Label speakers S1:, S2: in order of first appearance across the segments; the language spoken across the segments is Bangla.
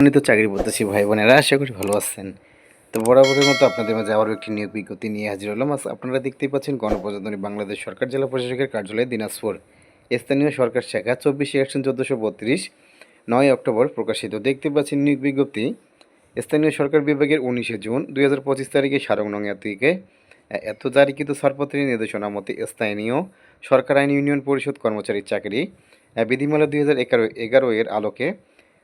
S1: সম্মানিত চাকরি করতেছি ভাই বোনেরা, আশা করি ভালো আছেন। তো বরাবরের মতো আপনাদের মাঝে আবারও একটি নিয়োগ বিজ্ঞপ্তি নিয়ে হাজির হলাম। আজ আপনারা দেখতেই পাচ্ছেন গণপ্রজাতন্ত্রী বাংলাদেশ সরকার, জেলা প্রশাসকের কার্যালয়, দিনাজপুর। স্থানীয় সরকার শাখা, চব্বিশে একশন চোদ্দোশো বত্রিশ, নয় অক্টোবর প্রকাশিত। দেখতে পাচ্ছেন নিয়োগ বিজ্ঞপ্তি। স্থানীয় সরকার বিভাগের উনিশে জুন দুই হাজার পঁচিশ তারিখে সারং নঙ্গা থেকে এত জারিকৃত ছাড়পত্রের নির্দেশনা মতে স্থানীয় সরকার আইন ইউনিয়ন পরিষদ কর্মচারীর চাকরি বিধিমালা দুই হাজার এগারো এগারো এর আলোকে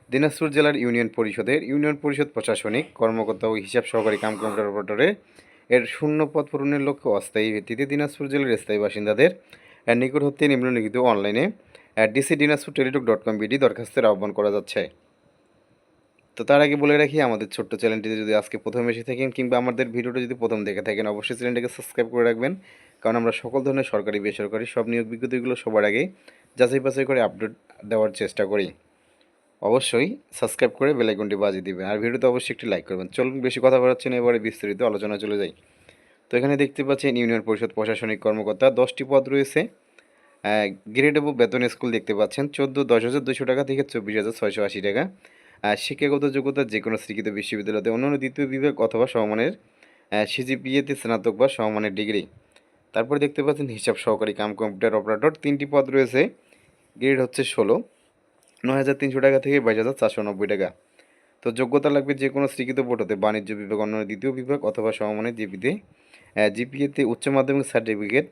S1: দিনাজপুর জেলার ইউনিয়ন পরিষদের ইউনিয়ন পরিষদ প্রশাসনিক, কর্মকর্তা ও হিসাব সহকারী কাম কম্পিউটার এর শূন্য পদ পূরণের লক্ষ্যে অস্থায়ী ভিত্তিতে দিনাজপুর জেলার স্থায়ী বাসিন্দাদের নিকট হতে নিম্নলিখিত অনলাইনে DC Dinajpur Teletalk dot com BD দরখাস্তের আহ্বান করা যাচ্ছে। তো তার আগে বলে রাখি, আমাদের ছোট্ট চ্যানেলটিতে যদি আজকে প্রথম এসে থাকেন কিংবা আমাদের ভিডিওটা যদি প্রথম দেখে থাকেন, অবশ্যই চ্যানেলটাকে সাবস্ক্রাইব করে রাখবেন। কারণ আমরা সকল ধরনের সরকারি, বেসরকারি সব নিয়োগ বিজ্ঞপ্তিগুলো সবার আগে যাচাই বাছাই করে আপডেট দেওয়ার চেষ্টা করি। অবশ্যই সাবস্ক্রাইব করে বেলাইকনটি বাজিয়ে দিবেন। আর ভিডিওতে অবশ্যই একটি লাইক করবেন। চলুন, বেশি কথা বলাচ্ছেন এবারে বিস্তারিত আলোচনা চলে যাই। তো এখানে দেখতে পাচ্ছেন ইউনিয়ন পরিষদ প্রশাসনিক কর্মকর্তা, দশটি পদ রয়েছে। গ্রেড এবং বেতন স্কুল দেখতে পাচ্ছেন, চোদ্দ, দশ হাজার দুশো টাকা থেকে চব্বিশ হাজার ছয়শো আশি টাকা। শিক্ষাগত যোগ্যতা যে কোনো স্বীকৃত বিশ্ববিদ্যালয়তে অন্যান্য দ্বিতীয় বিভাগ অথবা সমমানের সিজিপিএতে স্নাতক বা সমমানের ডিগ্রি। তারপরে দেখতে পাচ্ছেন হিসাব সহকারী কাম কম্পিউটার অপারেটর, তিনটি পদ রয়েছে। গ্রেড হচ্ছে ষোলো। নয় হাজার তিনশো টাকা থেকে বাইশ হাজার চারশো নব্বই টাকা। তো যোগ্যতা লাগবে যে কোনো স্বীকৃত বোর্ড হতে বাণিজ্য বিভাগ অন্য দ্বিতীয় বিভাগ অথবা সমমানের জিপিতে জিপিএতে উচ্চ মাধ্যমিক সার্টিফিকেট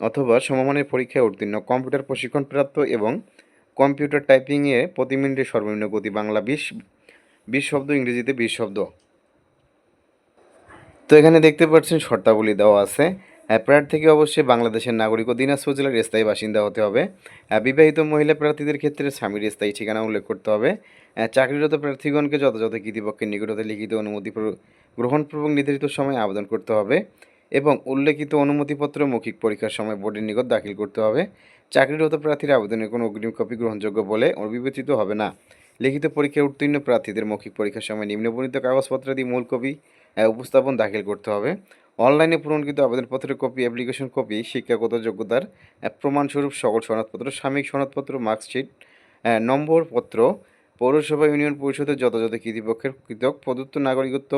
S1: অথবা সমমানের পরীক্ষায় উত্তীর্ণ। কম্পিউটার প্রশিক্ষণপ্রাপ্ত এবং কম্পিউটার টাইপিংয়ে প্রতি মিনিটে সর্বনিম্ন গতি বাংলা বিশ বিশ শব্দ, ইংরেজিতে বিশ শব্দ। তো এখানে দেখতে পাচ্ছেন শর্তাবলী দেওয়া আছে। আহ, প্রার্থীকে অবশ্যই বাংলাদেশের নাগরিক ও দিনাজপুর জেলার স্থায়ী বাসিন্দা হতে হবে। বিবাহিত মহিলা প্রার্থীদের ক্ষেত্রে স্বামীর স্থায়ী ঠিকানা উল্লেখ করতে হবে। চাকরিরত প্রার্থীগণকে যথাযথ কৃতিপক্ষের নিকটতে লিখিত অনুমতি প্র- গ্রহণপূর্বক নির্ধারিত সময় আবেদন করতে হবে এবং উল্লেখিত অনুমতিপত্র মৌখিক পরীক্ষার সময় বোর্ডের নিকট দাখিল করতে হবে। চাকরিরত প্রার্থীর আবেদনের কোনো অগ্রিম কপি গ্রহণযোগ্য বলে বিবেচিত হবে না। লিখিত পরীক্ষায় উত্তীর্ণ প্রার্থীদের মৌখিক পরীক্ষার সময় নিম্নবর্ণিত কাগজপত্রাদি মূল কপি উপস্থাপন দাখিল করতে হবে। অনলাইনে পূরণকৃত আবেদনপত্রের কপি অ্যাপ্লিকেশন কপি শিক্ষাগত যোগ্যতার প্রমাণস্বরূপ সকল সনদপত্র, সাময়িক সনদপত্র মার্কশিট নম্বরপত্র, পৌরসভা ইউনিয়ন পরিষদের যথাযথ কৃতিপক্ষের কৃতক, প্রদত্ত নাগরিকত্ব,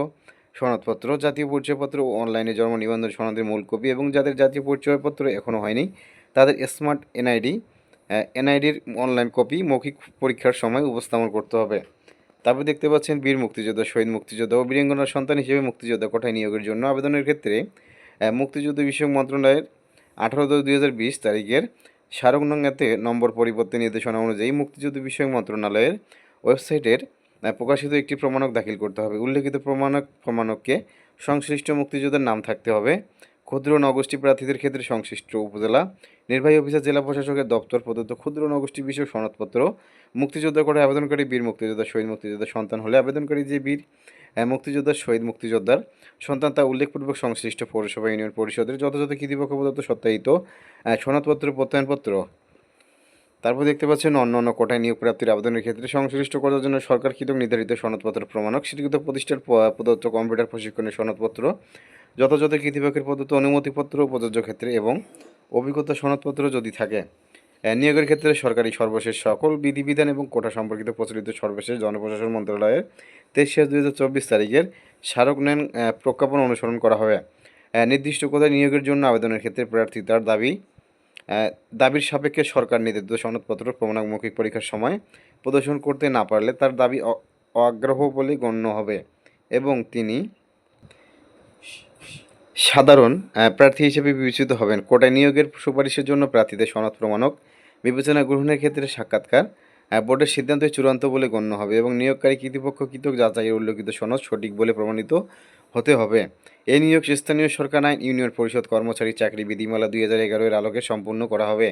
S1: সনদপত্র, জাতীয় পরিচয়পত্র ও অনলাইনে জন্ম নিবন্ধন সনদের মূল কপি এবং যাদের জাতীয় পরিচয়পত্র এখনও হয়নি, তাদের স্মার্ট এনআইডি এনআইডির অনলাইন কপি মৌখিক পরীক্ষার সময় উপস্থাপন করতে হবে। তারপর দেখতে পাচ্ছেন বীর মুক্তিযোদ্ধা, শহীদ মুক্তিযোদ্ধা ও বীরাঙ্গনার সন্তান হিসেবে মুক্তিযোদ্ধা কোটায় নিয়োগের জন্য আবেদনের ক্ষেত্রে মুক্তিযুদ্ধ বিষয়ক মন্ত্রণালয়ের আঠারো দশ দুই হাজার বিশ তারিখের স্মারক নঙ্গাতে নম্বর পরিবর্তে নির্দেশনা অনুযায়ী মুক্তিযুদ্ধ বিষয়ক মন্ত্রণালয়ের ওয়েবসাইটের প্রকাশিত একটি প্রমাণক দাখিল করতে হবে। উল্লেখিত প্রমাণক, প্রমাণককে সংশ্লিষ্ট মুক্তিযোদ্ধার নাম থাকতে হবে। ক্ষুদ্র নগোষ্ঠী প্রার্থীদের ক্ষেত্রে সংশ্লিষ্ট উপজেলা নির্বাহী অফিসার, জেলা প্রশাসকের দপ্তর প্রদত্ত ক্ষুদ্র নগোষ্ঠী বিষয়ক সনদপত্র মুক্তিযোদ্ধা করে আবেদনকারী বীর মুক্তিযোদ্ধা, শহীদ মুক্তিযোদ্ধা সন্তান হলে আবেদনকারী যে বীর মুক্তিযোদ্ধার শহীদ মুক্তিযোদ্ধার সন্তান তা উল্লেখপূর্বক সংশ্লিষ্ট পৌরসভা ইউনিয়ন পরিষদের যথাযথ কৃতিপক্ষ প্রদত্ত সত্যায়িত সনদপত্র, প্রত্যয়নপত্র। তারপর দেখতে পাচ্ছেন অন্য অন্য কোটায় নিয়োগ প্রাপ্তির আবেদনের ক্ষেত্রে সংশ্লিষ্ট করার জন্য সরকার কৃতক নির্ধারিত সনদপত্র প্রমাণক, স্বীকৃত প্রতিষ্ঠান প- প্রদত্ত কম্পিউটার প্রশিক্ষণের সনদপত্র, যথাযথ কৃতিপক্ষের প্রদত্ত অনুমতিপত্র, প্রযোজ্য ক্ষেত্রে এবং অভিজ্ঞতা সনদপত্র যদি থাকে। নিয়োগের ক্ষেত্রে সরকারি সর্বশেষ সকল বিধিবিধান এবং কোটা সম্পর্কিত প্রচলিত সর্বশেষ জনপ্রশাসন মন্ত্রণালয়ের তেইশ শেষ দুই হাজার চব্বিশ তারিখের স্মারক নেন প্রজ্ঞাপন অনুসরণ করা হবে। নির্দিষ্ট কোথায় নিয়োগের জন্য আবেদনের ক্ষেত্রে প্রার্থী তার দাবি দাবির সাপেক্ষে সরকার নির্ধারিত সনদপত্র প্রমাণক মৌখিক পরীক্ষার সময় প্রদর্শন করতে না পারলে তার দাবি অ- অগ্রাহ্য বলে গণ্য হবে এবং তিনি সাধারণ প্রার্থী হিসেবে বিবেচিত হবেন। কোটায় নিয়োগের সুপারিশের জন্য প্রার্থীদের সনদ প্রমাণক বিবেচনা গ্রহণের ক্ষেত্রে সাক্ষাৎকার বোর্ডের সিদ্ধান্ত চূড়ান্ত বলে গণ্য হবে এবং নিয়োগকারী কৃতিপক্ষ কৃতক যাচাইয়ের উল্লেখিত সনদ সঠিক বলে প্রমাণিত হতে হবে। এই নিয়োগ স্থানীয় সরকার আইন ইউনিয়ন পরিষদ কর্মচারী চাকরি বিধিমালা দুই হাজার এগারো এর আলোকে সম্পূর্ণ করা হবে।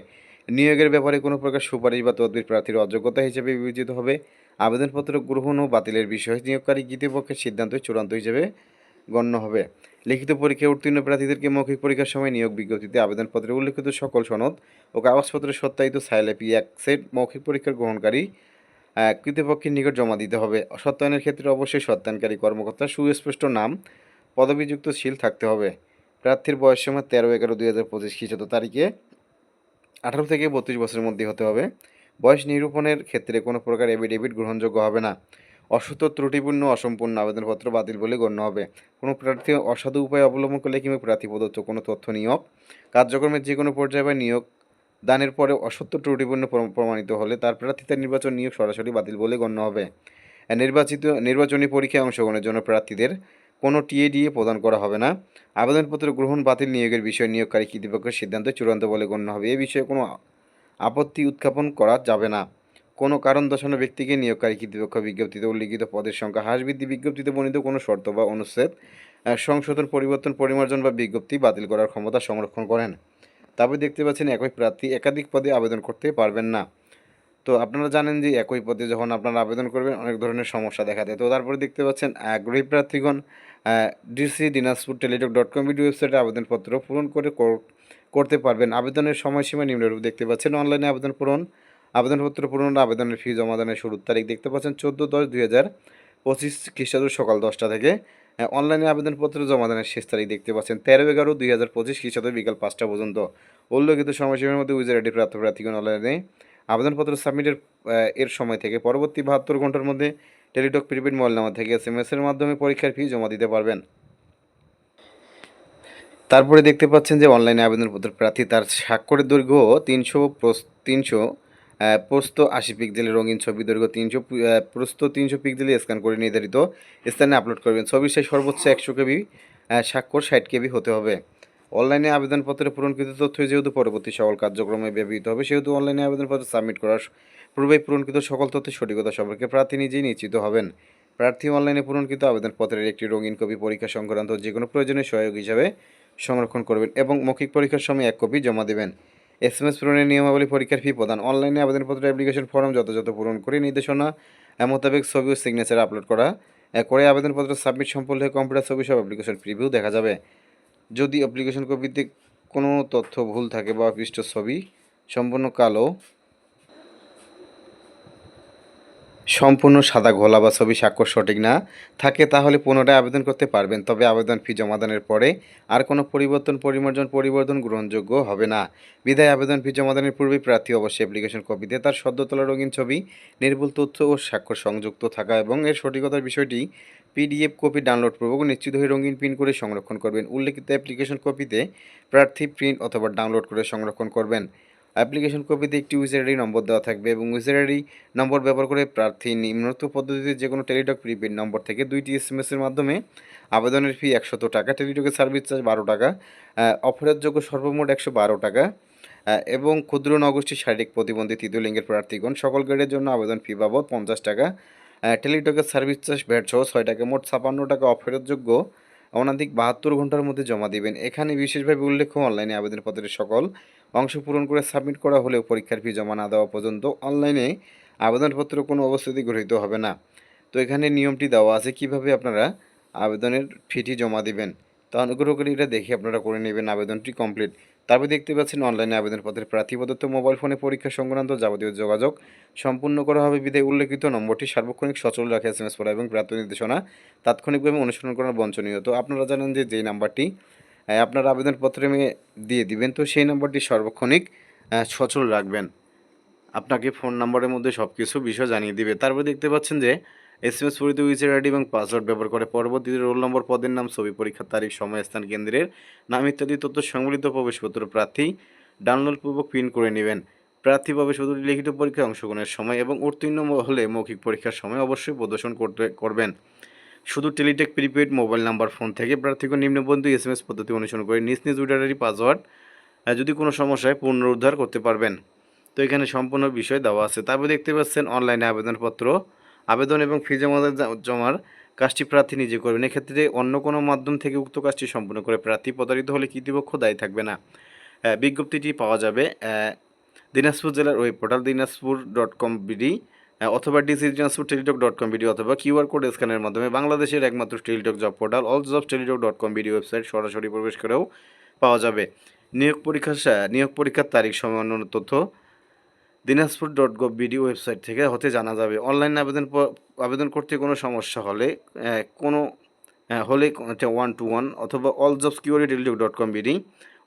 S1: নিয়োগের ব্যাপারে কোনো প্রকার সুপারিশ বা তদবির প্রার্থীর অযোগ্যতা হিসেবে বিবেচিত হবে। আবেদনপত্র গ্রহণ ও বাতিলের বিষয়ে নিয়োগকারী কৃতিপক্ষের সিদ্ধান্ত চূড়ান্ত হিসেবে গণ্য হবে। লিখিত পরীক্ষায় উত্তীর্ণ প্রার্থীদেরকে মৌখিক পরীক্ষার সময় নিয়োগ বিজ্ঞপ্তিতে আবেদনপত্রে উল্লেখিত সকল সনদ ও কাগজপত্রের সত্যায়িত সাইলেপি এক সেট মৌখিক পরীক্ষার গ্রহণকারী কৃতপক্ষের নিকট জমা দিতে হবে। সত্যায়নের ক্ষেত্রে অবশ্যই সত্যায়নকারী কর্মকর্তা সুস্পষ্ট নাম, পদবিযুক্ত শিল থাকতে হবে। প্রার্থীর বয়স সময় তেরো এগারো দুই হাজার পঁচিশ খ্রিস্টাব্দ তারিখে আঠারো থেকে বত্রিশ বছরের মধ্যে হতে হবে। বয়স নিরূপণের ক্ষেত্রে কোনো প্রকার এফিডেভিট গ্রহণযোগ্য হবে না। অসত্য, ত্রুটিপূর্ণ, অসম্পূর্ণ আবেদনপত্র বাতিল বলে গণ্য হবে। কোনো প্রার্থী অসাধু উপায় অবলম্বন করলে কিংবা প্রার্থী প্রদত্ত কোনো তথ্য নিয়োগ, কার্যক্রমের যে কোনো পর্যায়ে বা নিয়োগ দানের পরে অসত্য, ত্রুটিপূর্ণ প্রমাণিত হলে তার প্রার্থিতার নির্বাচন নিয়োগ সরাসরি বাতিল বলে গণ্য হবে। নির্বাচিত, নির্বাচনী পরীক্ষায় অংশগ্রহণের জন্য প্রার্থীদের কোনো টিএডিএ প্রদান করা হবে না। আবেদনপত্র গ্রহণ, বাতিল নিয়োগের বিষয়ে নিয়োগকারী কর্তৃপক্ষের সিদ্ধান্ত চূড়ান্ত বলে গণ্য হবে। এ বিষয়ে কোনো আপত্তি উত্থাপন করা যাবে না। কোনো কারণ দর্শানো ব্যক্তিকে নিয়োগকারী কর্তৃপক্ষ বিজ্ঞপ্তিতে উল্লিখিত পদের সংখ্যা হ্রাস বৃদ্ধি বিজ্ঞপ্তিতে বর্ণিত কোনো শর্ত বা অনুচ্ছেদ সংশোধন, পরিবর্তন, পরিমার্জন বা বিজ্ঞপ্তি বাতিল করার ক্ষমতা সংরক্ষণ করেন। তারপরে দেখতে পাচ্ছেন একই প্রার্থী একাধিক পদে আবেদন করতে পারবেন না। তো আপনারা জানেন যে একই পদে যখন আপনারা আবেদন করবেন, অনেক ধরনের সমস্যা দেখা দেয়। তো তারপরে দেখতে পাচ্ছেন আগ্রহী প্রার্থীগণ DC Dinajpur Teletalk dot com video ওয়েবসাইটে আবেদনপত্র পূরণ করে করতে পারবেন। আবেদনের সময়সীমা নিম্নরূপ দেখতে পাচ্ছেন, অনলাইনে আবেদন পূরণ আবেদনপত্র ও আবেদনের ফি জমা দানের শুরুর তারিখ দেখতে পাচ্ছেন চোদ্দ দশ দুই হাজার পঁচিশ খ্রিস্টাব্দ সকাল দশটা থেকে। অনলাইনে আবেদনপত্র জমা দানের শেষ তারিখ দেখতে পাচ্ছেন তেরো এগারো দুই হাজার পঁচিশ খ্রিস্টাব্দ বিকাল পাঁচটা পর্যন্ত। উল্লেখিত সময়সীমার মধ্যে উইজার আইডি প্রাপ্ত প্রার্থীগণ অনলাইনে আবেদনপত্র সাবমিটের এর সময় থেকে পরবর্তী বাহাত্তর ঘণ্টার মধ্যে টেলিটক প্রিপেড মোবাইল নাম্বার থেকে এস এর মাধ্যমে পরীক্ষার ফি জমা দিতে পারবেন। তারপরে দেখতে পাচ্ছেন যে অনলাইনে আবেদনপত্র প্রার্থী তার স্বাক্ষরের দৈর্ঘ্য তিনশো তিনশো প্রস্ত আশি পিক্সেলের রঙিন ছবি, দৈর্ঘ্য তিনশো প্রস্ত তিনশো পিক্সেলে স্ক্যান করে নির্ধারিত স্থানে আপলোড করবেন। ছবির সাইজ সর্বোচ্চ একশো কেবি স্বাক্ষর ষাট কেবি হতে হবে। অনলাইনে আবেদনপত্রে পূরণকৃত তথ্য যেহেতু পরবর্তী সকল কার্যক্রমে ব্যবহৃত হবে, সেহেতু অনলাইনে আবেদনপত্র সাবমিট করার পূর্বেই পূরণকৃত সকল তথ্যের সঠিকতা সম্পর্কে প্রার্থী নিজেই নিশ্চিত হবেন। প্রার্থী অনলাইনে পূরণকৃত আবেদনপত্রের একটি রঙিন কপি পরীক্ষা সংক্রান্ত যে কোনো প্রয়োজনীয় সহায়ক হিসাবে সংরক্ষণ করবেন এবং মৌখিক পরীক্ষার সময় এক কপি জমা দেবেন। এস এম এস পূরণের নিয়মাবলী পরীক্ষার ফি প্রদান। অনলাইনে আবেদনপত্র অ্যাপ্লিকেশন ফর্ম যথাযথ পূরণ করে নির্দেশনা মোতাবেক ছবি ও সিগনেচার আপলোড করা করে আবেদনপত্র সাবমিট সম্পন্ন হয়ে কম্পিউটার ছবি সব অ্যাপ্লিকেশন প্রিভিউ দেখা যাবে। যদি অ্যাপ্লিকেশন কপিতে কোনো তথ্য ভুল থাকে বা পৃষ্ঠ ছবি সম্পূর্ণ কালো সম্পূর্ণ সাদা ঘোলা বা ছবি স্বাক্ষর সঠিক না থাকে তাহলে পুনরায় আবেদন করতে পারবেন, তবে আবেদন ফি জমাদানের পরে আর কোনো পরিবর্তন, পরিমার্জন, পরিবর্তন গ্রহণযোগ্য হবে না। বিদায়, আবেদন ফি জমাদানের পূর্বে প্রার্থী অবশ্যই অ্যাপ্লিকেশন কপিতে তার সদ্য তোলা রঙিন ছবি, নির্ভুল তথ্য ও স্বাক্ষর সংযুক্ত থাকা এবং এর সঠিকতার বিষয়টি পিডিএফ কপি ডাউনলোড পূর্বক নিশ্চিত হয়ে রঙিন প্রিন্ট করে সংরক্ষণ করবেন। উল্লেখিত অ্যাপ্লিকেশন কপিতে প্রার্থী প্রিন্ট অথবা ডাউনলোড করে সংরক্ষণ করবেন। অ্যাপ্লিকেশন কপিতে একটি আইডি নম্বর দেওয়া থাকবে এবং আইডি নম্বর ব্যবহার করে প্রার্থী নিম্নোক্ত পদ্ধতিতে যে কোনো টেলিটক প্রিপেড নম্বর থেকে দুইটি এস এম মাধ্যমে আবেদনের ফি একশত টাকা, টেলিটকের সার্ভিস চার্জ বারো টাকা অফারেরযোগ্য সর্বমোট একশো বারো টাকা এবং ক্ষুদ্র নগোষ্ঠী শারীরিক প্রতিবন্ধী তৃতীয় লিঙ্গের প্রার্থীগণ সকল গ্রেডের জন্য আবেদন ফি বাবদ পঞ্চাশ টাকা টেলিটকের সার্ভিস চার্জ ভ্যাট সহ ছয় টাকা, মোট ছাপান্ন টাকা অফেরতযোগ্য অনাধিক বাহাত্তর ঘণ্টার মধ্যে জমা দিবেন। এখানে বিশেষভাবে উল্লেখ্য অনলাইনে আবেদনপত্রের সকল অংশ পূরণ করে সাবমিট করা হলেও পরীক্ষার ফি জমা না দেওয়া পর্যন্ত অনলাইনে আবেদনপত্র কোনো অবস্থাতেই গৃহীত হবে না। তো এখানে নিয়মটি দেওয়া আছে, কীভাবে আপনারা আবেদনের ফিটি জমা দিবেন? তো অনুগ্রহ করে এটা দেখে আপনারা করে নেবেন আবেদনটি কমপ্লিট। তারপর দেখতে পাচ্ছেন অনলাইনে আবেদনপত্রের প্রার্থী প্রদত্ত মোবাইল ফোনে পরীক্ষা সংক্রান্ত যাবতীয় যোগাযোগ সম্পূর্ণ করা হবে। বিধায় উল্লেখিত নম্বরটি সার্বক্ষণিক সচল রাখে এস এম এস করা এবং প্রাপ্ত নির্দেশনা তাৎক্ষণিকভাবে অনুসরণ করার বঞ্চনীয়। তো আপনারা জানেন যে যেই নাম্বারটি আপনার আবেদনপত্রে দিয়ে দিবেন। তো সেই নাম্বারটি সার্বক্ষণিক সচল রাখবেন। আপনাকে ফোন নাম্বারের মধ্যে সব কিছু বিষয় জানিয়ে দিবে। তারপর দেখতে পাচ্ছেন যে এস এম এস পরিত ইউজার আইডি এবং পাসওয়ার্ড ব্যবহার করে পরবর্তীতে রোল নম্বর, পদের নাম, ছবি পরীক্ষার তারিখ, সময়, স্থান কেন্দ্রের নাম ইত্যাদি তথ্য সংবলিত প্রবেশপত্র প্রার্থী ডাউনলোড পূর্বক প্রিন্ট করে নেবেন। প্রার্থী প্রবেশপত্রটি লিখিত পরীক্ষায় অংশগ্রহণের সময় এবং উত্তীর্ণ হলে মৌখিক পরীক্ষার সময় অবশ্যই প্রদর্শন করতে, করবেন। শুধু Teletalk prepaid mobile number phone থেকে প্রার্থীকে নিম্নবন্ধু এস এম এস পদ্ধতি অনুসরণ করে নিজ নিজ উইডারেরই পাসওয়ার্ড যদি কোনো সমস্যায় পুনরুদ্ধার করতে পারবেন। তো এখানে সম্পূর্ণ বিষয় দেওয়া আছে। তারপর দেখতে পাচ্ছেন অনলাইনে আবেদনপত্র, আবেদন এবং ফি জমা জমার কাজটি প্রার্থী নিজে করবেন। এক্ষেত্রে অন্য কোনো মাধ্যম থেকে উক্ত কাজটি সম্পূর্ণ করে প্রার্থী প্রতারিত হলে কর্তৃপক্ষ দায়ী থাকবে না। বিজ্ঞপ্তিটি পাওয়া যাবে দিনাজপুর জেলার web portal, Dinajpur dot com BD অথবা DC Dinajpur Teletalk dot com BD অথবা কিউআর কোড স্ক্যানের মাধ্যমে বাংলাদেশের একমাত্র Teletalk job portal all job Teletalk dot com BD website সরাসরি প্রবেশ করেও পাওয়া যাবে। নিয়োগ পরীক্ষা, নিয়োগ পরীক্ষার তারিখ সময় তথ্য Dinajpur dot gov BD website থেকে হতে জানা যাবে। অনলাইন আবেদন আবেদন করতে কোনো সমস্যা হলে কোনো হলে ওয়ান টু ওয়ান অথবা all jobs query Teletalk dot com BD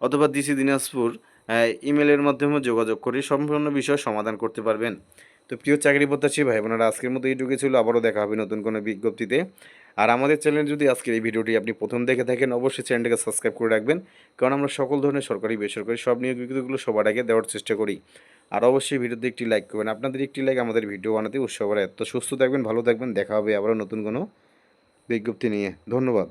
S1: অথবা ডিসি দিনাজপুর ইমেলের মাধ্যমে যোগাযোগ করে সম্পূর্ণ বিষয় সমাধান করতে পারবেন। তো প্রিয় চাকরি প্রত্যাশী ভাই বোনেরা, আজকের মতো এইটুকু ছিল। আবারও দেখা হবে নতুন কোনো বিজ্ঞপ্তিতে। আর আমাদের চ্যানেল যদি আজকের এই ভিডিওটি আপনি প্রথম দেখে থাকেন, অবশ্যই চ্যানেলটাকে সাবস্ক্রাইব করে রাখবেন। কারণ আমরা সকল ধরনের সরকারি, বেসরকারি সব নিয়োগ বিজ্ঞপ্তিগুলো সবার আগে দেওয়ার চেষ্টা করি। আর অবশ্যই ভিডিওতে একটি লাইক করবেন। আপনাদের একটি লাইক আমাদের ভিডিও বানাতে উৎসাহ করে এত সুস্থ থাকবেন, ভালো থাকবেন। দেখা হবে আবারও নতুন কোনো বিজ্ঞপ্তি নিয়ে। ধন্যবাদ।